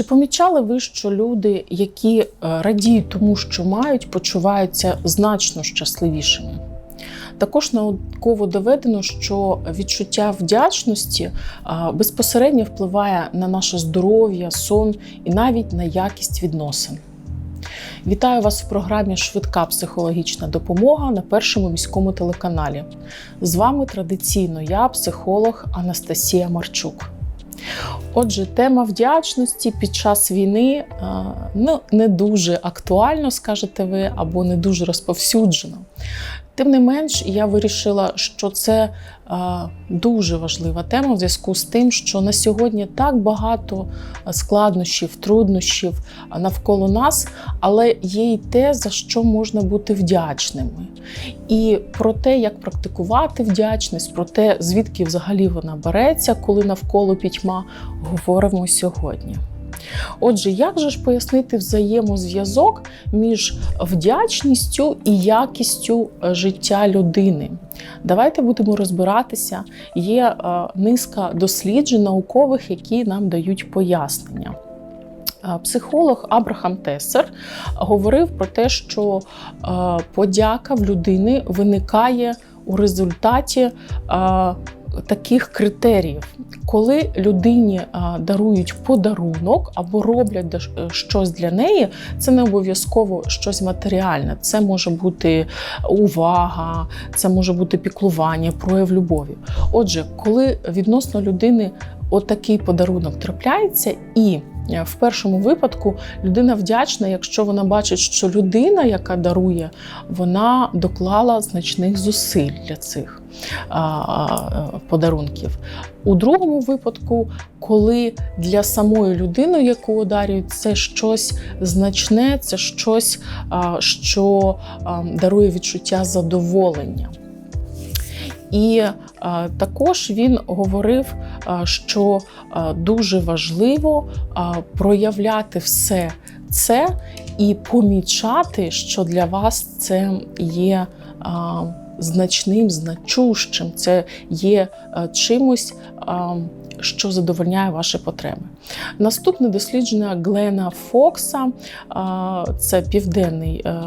Чи помічали ви, що люди, які е, радіють тому, що мають, почуваються значно щасливішими? Також науково доведено, що відчуття вдячності безпосередньо впливає на наше здоров'я, сон і навіть на якість відносин. Вітаю вас в програмі Швидка психологічна допомога на першому міському телеканалі. З вами традиційно я, психолог Анастасія Марчук. Отже, тема вдячності під час війни ну, не дуже актуально, скажете ви, або не дуже розповсюджена. Тим не менш, я вирішила, що це дуже важлива тема в зв'язку з тим, що на сьогодні так багато складнощів, труднощів навколо нас, але є й те, за що можна бути вдячними. І про те, як практикувати вдячність, про те, звідки взагалі вона береться, коли навколо пітьма, говоримо сьогодні. Отже, як же ж пояснити взаємозв'язок між вдячністю і якістю е, життя людини? Давайте будемо розбиратися. Є е, низка досліджень наукових, які нам дають пояснення. Е, Психолог Абрахам Тесер говорив про те, що подяка в людини виникає у результаті таких критеріїв, коли людині дарують подарунок або роблять е, щось для неї, це не обов'язково щось матеріальне. Це може бути увага, це може бути піклування, прояв любові. Отже, коли відносно людини отакий подарунок трапляється і Е, в першому випадку людина вдячна, якщо вона бачить, що людина, яка дарує, вона доклала значних зусиль для цих подарунків. У другому випадку, коли для самої людини, яку одарюють, це щось значне, це щось, що дарує відчуття задоволення. І також він говорив, що дуже важливо проявляти все це і помічати, що для вас це є значним, значущим, це є чимось. Що задовольняє ваші потреби. Наступне дослідження Глена Фокса, це південний е,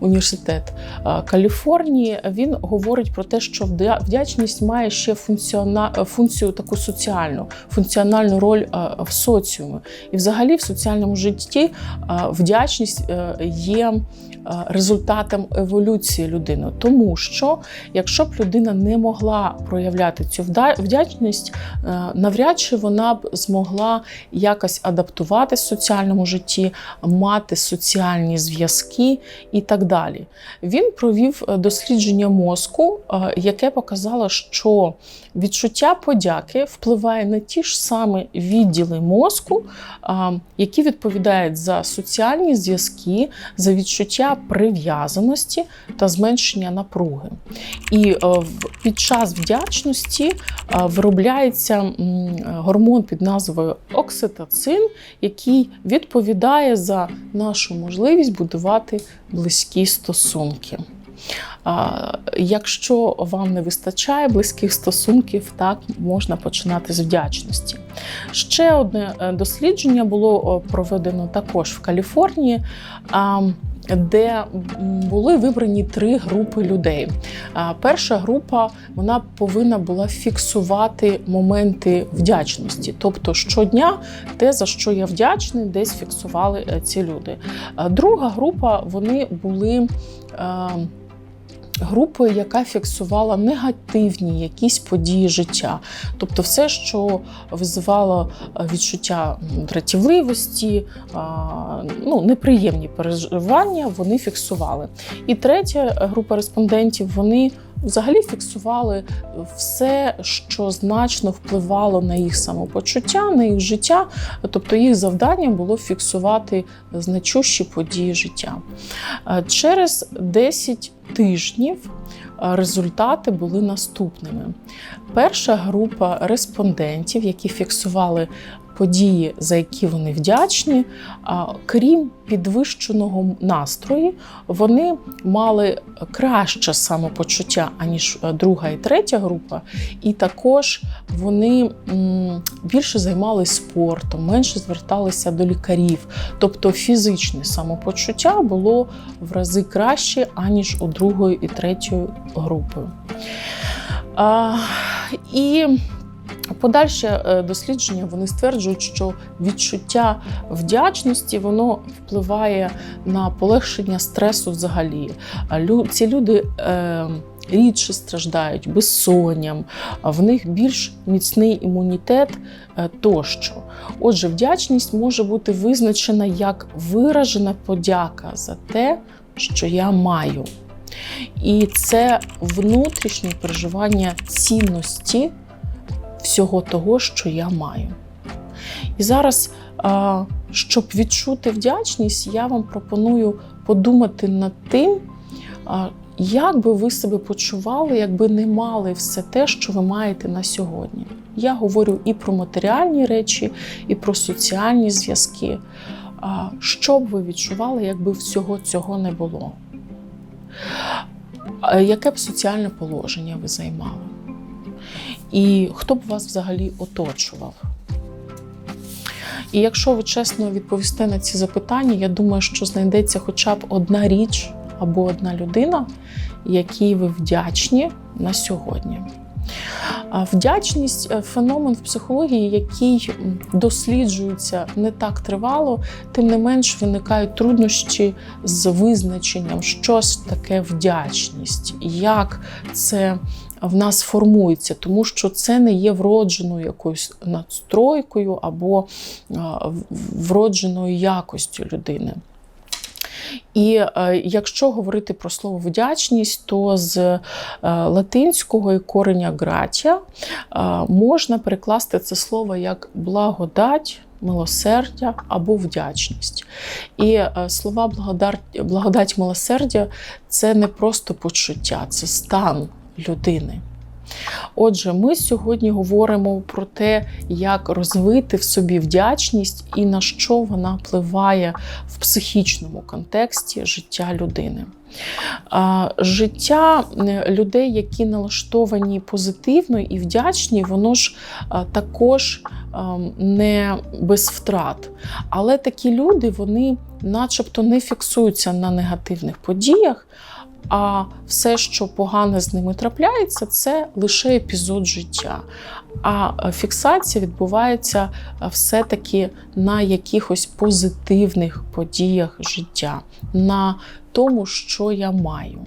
університет е, Каліфорнії. Він говорить про те, що вдячність має ще функцію таку соціальну, функціональну роль е, в соціумі. І, взагалі, в соціальному житті вдячність є. Результатом еволюції людини, тому що якщо б людина не могла проявляти цю вдячність, навряд чи вона б змогла якось адаптуватись в соціальному житті, мати соціальні зв'язки і так далі. Він провів е, дослідження мозку, е, яке показало, що відчуття подяки впливає на ті ж самі відділи мозку, які відповідають за соціальні зв'язки, за відчуття прив'язаності та зменшення напруги. І е, під час вдячності виробляється гормон під назвою окситоцин, який відповідає за нашу можливість будувати близькі стосунки. Якщо вам не вистачає близьких стосунків, так можна починати з вдячності. Ще одне е, дослідження було проведено також в Каліфорнії де були вибрані три групи людей. Перша група вона повинна була фіксувати моменти вдячності, тобто щодня те, за що я вдячний, десь фіксували е, ці люди. Друга група вони були групою, яка фіксувала негативні якісь події життя, тобто все, що визивало е, відчуття дратівливості, ну, неприємні переживання, вони фіксували. І третя група респондентів вони взагалі фіксували все, що значно впливало на їх самопочуття, на їх життя. Тобто їх завдання було фіксувати значущі події життя. Е, через 10 тижнів результати були наступними. Перша група респондентів, які фіксували події, за які вони вдячні, крім підвищеного настрою, вони мали краще самопочуття, аніж е, друга і третя група, і також вони більше займалися спортом, менше зверталися до лікарів. Тобто фізичне самопочуття було в рази краще, аніж у другої і третьої групи. А, і Подальше е, дослідження вони стверджують, що відчуття вдячності воно впливає на полегшення стресу взагалі. Ці люди е, рідше страждають безсонням, в них більш міцний імунітет е, тощо. Отже, вдячність може бути визначена як виражена подяка за те, що я маю. І це внутрішнє переживання цінності всього того, що я маю. І зараз, щоб відчути вдячність, я вам пропоную подумати над тим, як би ви себе почували, якби не мали все те, що ви маєте на сьогодні. Я говорю і про матеріальні речі, і про соціальні зв'язки. Що б ви відчували, якби всього цього не було? Яке б соціальне положення ви займали? І хто б вас взагалі оточував? І якщо ви чесно відповісте на ці запитання, я думаю, що знайдеться хоча б одна річ або одна людина, якій ви вдячні на сьогодні. Вдячність е, феномен в психології, який досліджується не так тривало, тим не менш виникають труднощі з визначенням, що ж таке вдячність, як це в нас формується, тому що це не є вродженою якоюсь надстройкою або вродженою якостю людини. І е, якщо говорити про слово вдячність, то з е, латинського і кореня гратія е, можна перекласти це слово як благодать, милосердя або вдячність. І слова благодать, благодать милосердя це не просто почуття, це стан людини. Отже, ми сьогодні говоримо про те, як розвити в собі вдячність і на що вона впливає в психічному контексті життя людини. Життя людей, які налаштовані позитивно і вдячні, воно ж також не без втрат. Але такі люди, вони начебто не фіксуються на негативних подіях. А все, що погане з ними трапляється, це лише епізод життя. А е, фіксація відбувається е, все-таки на якихось позитивних подіях життя, на тому, що я маю.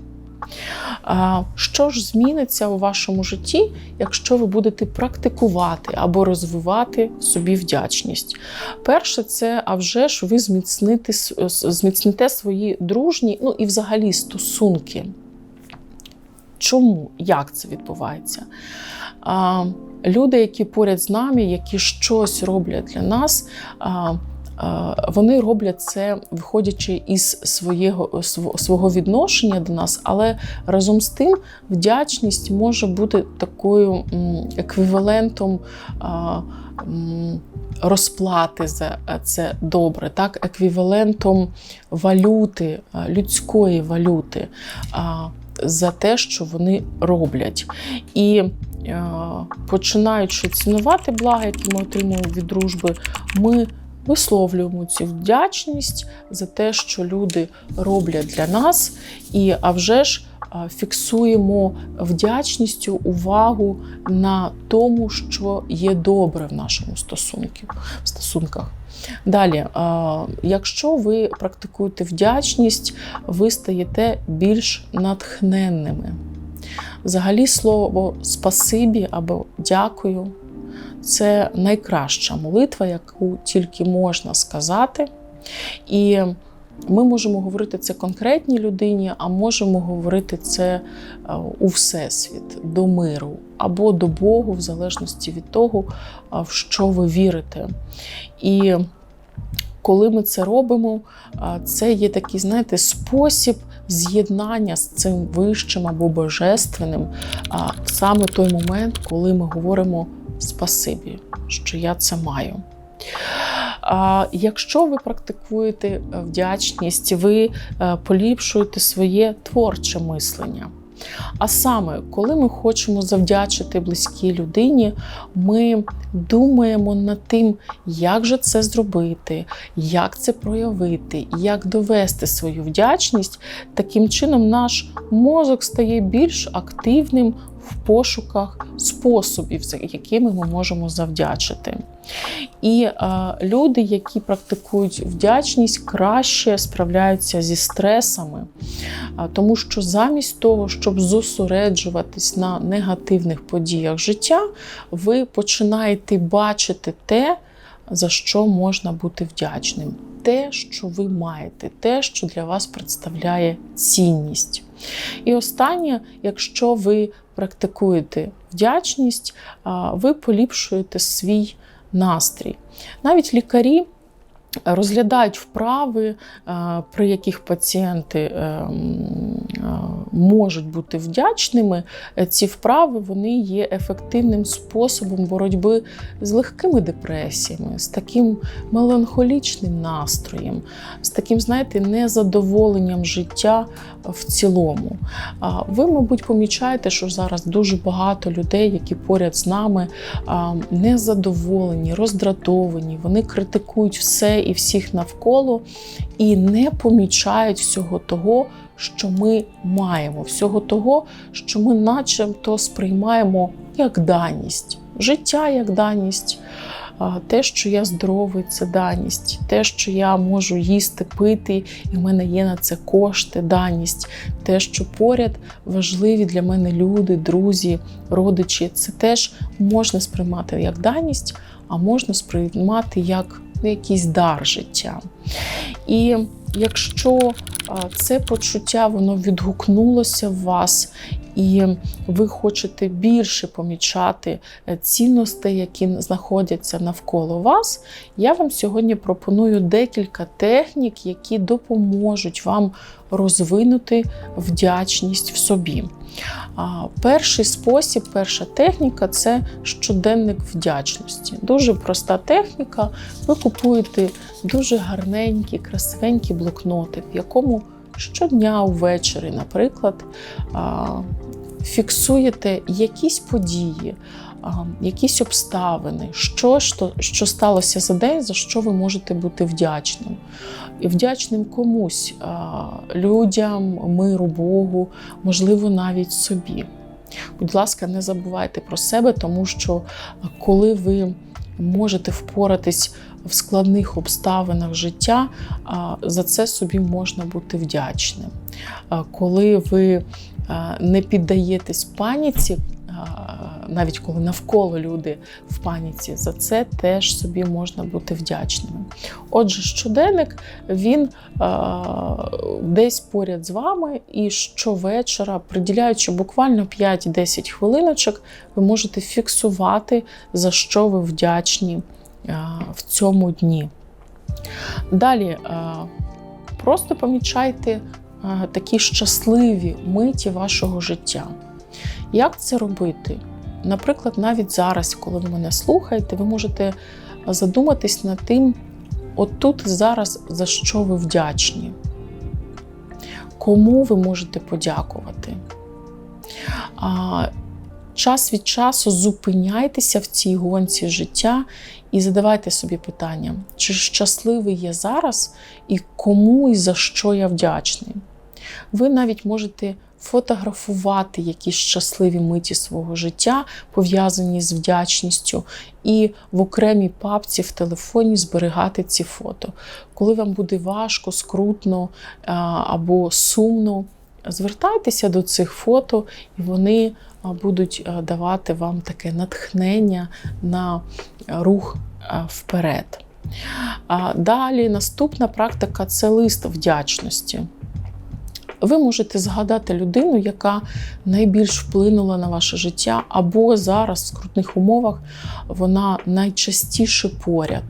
Що ж зміниться у вашому житті, якщо ви будете практикувати або розвивати собі вдячність? Перше, це а вже ж ви зміцните, зміцните свої дружні, ну і взагалі стосунки. Чому? Як це відбувається? Люди, які поряд з нами, які щось роблять для нас, вони роблять це, виходячи із своєго, свого відношення до нас, але разом з тим вдячність може бути такою еквівалентом. Розплати за це добре, так, еквівалентом валюти, людської валюти за те, що вони роблять. І е, починаючи цінувати блага, які ми отримуємо від дружби, ми висловлюємо цю вдячність за те, що люди роблять для нас, і а вже ж фіксуємо вдячністю увагу на тому, що є добре в нашому стосунку, стосунках. Далі, якщо ви практикуєте вдячність, ви стаєте більш натхненними. Взагалі, слово спасибі або дякую це найкраща молитва, яку тільки можна сказати. І ми можемо говорити це конкретній людині, а можемо говорити це е, у Всесвіт, до миру або до Богу, в залежності від того, в що ви вірите. І коли ми це робимо, це є такий, знаєте, спосіб з'єднання з цим вищим або божественним саме той момент, коли ми говоримо спасибі, що я це маю. Якщо ви практикуєте вдячність, ви е, поліпшуєте своє творче мислення. А саме, коли ми хочемо завдячити близькій людині, ми думаємо над тим, як же це зробити, як це проявити, як довести свою вдячність. Таким чином, наш мозок стає більш активним в пошуках способів, якими ми можемо завдячити. І е, люди, які практикують вдячність, краще справляються зі стресами, е, тому що замість того, щоб зосереджуватись на негативних подіях життя, ви починаєте бачити те, за що можна бути вдячним. Те, що ви маєте, те, що для вас представляє цінність. І останнє, якщо ви практикуєте вдячність, ви поліпшуєте свій настрій. Навіть лікарі розглядають вправи, при яких пацієнти ем, можуть бути вдячними. Ці вправи вони є ефективним способом боротьби з легкими депресіями, з таким меланхолічним настроєм, з таким, знаєте, незадоволенням життя в цілому. Ви, мабуть, помічаєте, що зараз дуже багато людей, які поряд з нами незадоволені, роздратовані, вони критикують все і всіх навколо і не помічають всього того, що ми маємо, всього того, що ми начебто сприймаємо як даність, життя як даність. Те, що я здоровий, це даність, те, що я можу їсти, пити, і в мене є на це кошти, даність, те, що поряд важливі для мене люди, друзі, родичі, це теж можна сприймати як даність, а можна сприймати як якийсь дар життя. І якщо це почуття воно відгукнулося в вас, і ви хочете більше помічати е, цінностей, які знаходяться навколо вас, я вам сьогодні пропоную декілька технік, які допоможуть вам розвинути вдячність в собі. Перший спосіб, перша техніка це щоденник вдячності. Дуже проста техніка. Ви купуєте дуже гарненький, красивенький блокнотик, в якому щодня увечері, наприклад, фіксуєте якісь події, якісь обставини, що, що, що сталося за день, за що ви можете бути вдячним. І вдячним комусь, людям, миру, Богу, можливо, навіть собі. Будь ласка, не забувайте про себе, тому що коли ви можете впоратись в складних обставинах життя, за це собі можна бути вдячним. Коли ви не піддаєтесь паніці, навіть коли навколо люди в паніці, за це теж собі можна бути вдячними. Отже, щоденник він десь поряд з вами, і щовечора, приділяючи буквально 5-10 хвилиночок, ви можете фіксувати, за що ви вдячні в цьому дні. Далі просто помічайте такі щасливі миті вашого життя. Як це робити? Наприклад, навіть зараз, коли ви мене слухаєте, ви можете задуматись над тим, отут зараз за що ви вдячні, кому ви можете подякувати. А, Час від часу зупиняйтеся в цій гонці життя і задавайте собі питання, чи щасливий я зараз і кому і за що я вдячний. Ви навіть можете фотографувати якісь щасливі миті свого життя, пов'язані з вдячністю, і в окремій папці в телефоні зберігати ці фото. Коли вам буде важко, скрутно або сумно, звертайтеся до цих фото, і вони будуть давати вам таке натхнення на рух вперед. Далі наступна практика це лист вдячності. Ви можете згадати людину, яка найбільш вплинула на ваше життя, або зараз в скрутних умовах вона найчастіше поряд.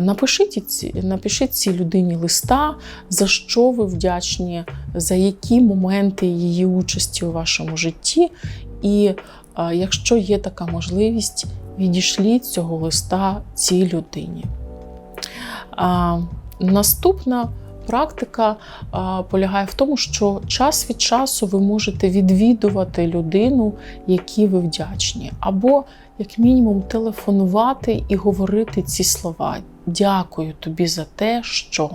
Напишіть напишіть цій людині листа, за що ви вдячні, за які моменти її участі у вашому житті. І якщо є така можливість, відійшліть цього листа цій людині. А, Наступна практика полягає в тому, що час від часу ви можете відвідувати людину, якій ви вдячні, або, як мінімум, телефонувати і говорити ці слова. Дякую тобі за те, що.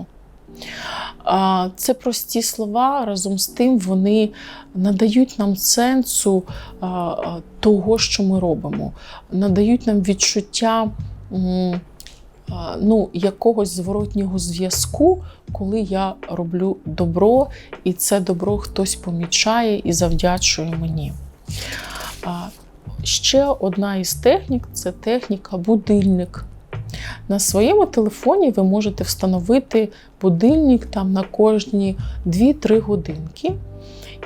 Це прості слова, разом з тим вони надають нам сенсу а, того, що ми робимо, надають нам відчуття ну, якогось зворотнього зв'язку, коли я роблю добро, і це добро хтось помічає і завдячує мені. Ще одна із технік це техніка будильник. На своєму телефоні ви можете встановити будильник там на кожні 2-3 годинки.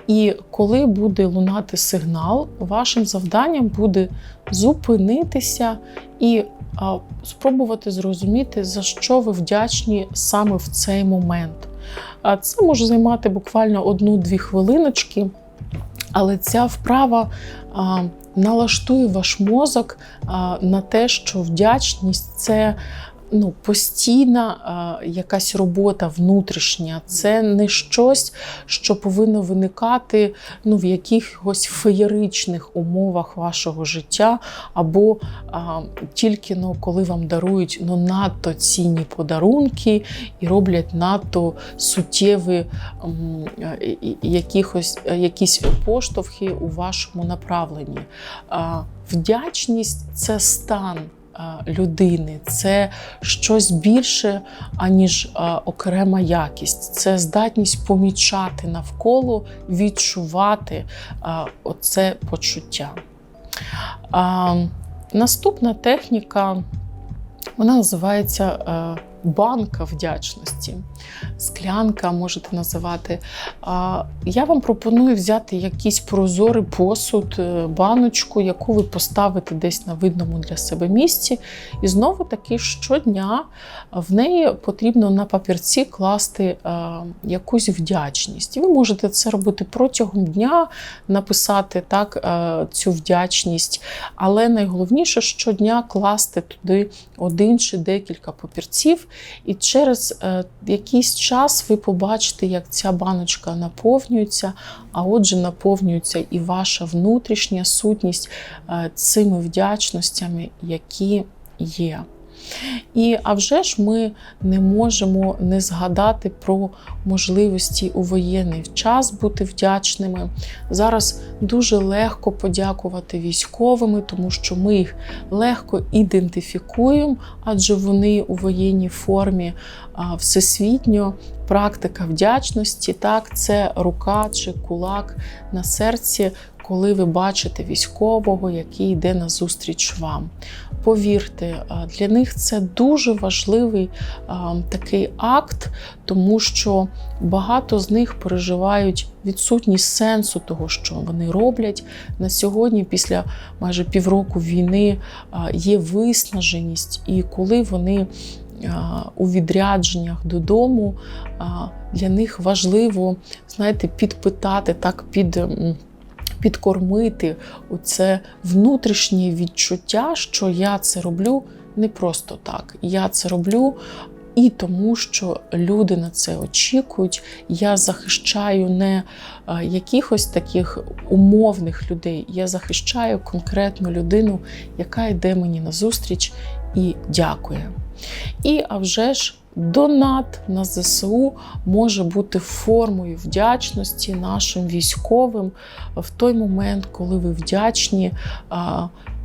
І коли буде лунати сигнал, вашим завданням буде зупинитися і спробувати зрозуміти, за що ви вдячні саме в цей момент. Це може займати буквально одну-дві хвилиночки, але ця вправа налаштує ваш мозок на те, що вдячність це ну, постійна а, якась робота внутрішня, це не щось, що повинно виникати ну, в якихось феєричних умовах вашого життя, або а, тільки ну, коли вам дарують ну, надто цінні подарунки і роблять надто суттєві і- якихось, якісь поштовхи у вашому направленні. А, Вдячність це стан людини, це щось більше, аніж окрема якість. Це здатність помічати навколо, відчувати а, оце почуття. Наступна техніка вона називається е, банка вдячності. Склянка можете називати. Я вам пропоную взяти якийсь прозорий посуд, е, баночку, яку ви поставите десь на видному для себе місці. І знову таки щодня в неї потрібно на папірці класти е, якусь вдячність. І ви можете це робити протягом дня, написати так, е, цю вдячність. Але найголовніше щодня класти туди один чи декілька папірців, і через е, якийсь час ви побачите, як ця баночка наповнюється, а отже, наповнюється і ваша внутрішня сутність е, цими вдячностями, які є. І а вже ж ми не можемо не згадати про можливості у воєнний час бути вдячними. Зараз дуже легко подякувати військовими, тому що ми їх легко ідентифікуємо, адже вони у воєнній формі всесвітньо. Практика вдячності, так, це рука чи кулак на серці, коли ви бачите військового, який йде назустріч вам. Повірте, для них це дуже важливий а, такий акт, тому що багато з них переживають відсутність сенсу того, що вони роблять. На сьогодні, після майже півроку війни, а, є виснаженість, і коли вони у відрядженнях додому, для них важливо, знаєте, підпитати так під. Підкормити оце внутрішнє відчуття, що я це роблю не просто так. Я це роблю і тому, що люди на це очікують. Я захищаю не е, якихось таких умовних людей, я захищаю конкретну людину, яка йде мені назустріч і дякує. І а вже ж донат на ЗСУ може бути формою вдячності нашим військовим в той момент, коли ви вдячні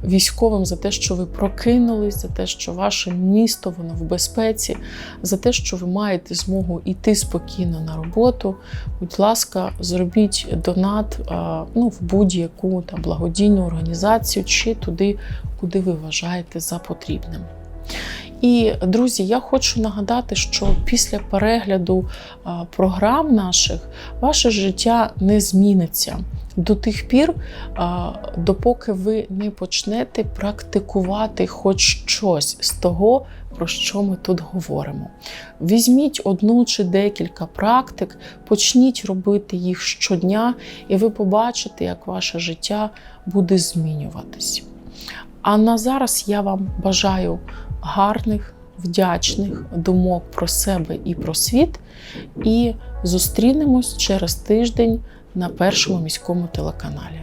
військовим за те, що ви прокинулись, за те, що ваше місто воно в безпеці, за те, що ви маєте змогу йти спокійно на роботу. Будь ласка, зробіть донат ну, в будь-яку там благодійну організацію чи туди, куди ви вважаєте за потрібним. І, друзі, я хочу нагадати, що після перегляду програм наших ваше життя не зміниться до тих пір, допоки ви не почнете практикувати хоч щось з того, про що ми тут говоримо. Візьміть одну чи декілька практик, почніть робити їх щодня, і ви побачите, як ваше життя буде змінюватись. А на зараз я вам бажаю гарних, вдячних думок про себе і про світ. І зустрінемось через тиждень на першому міському телеканалі.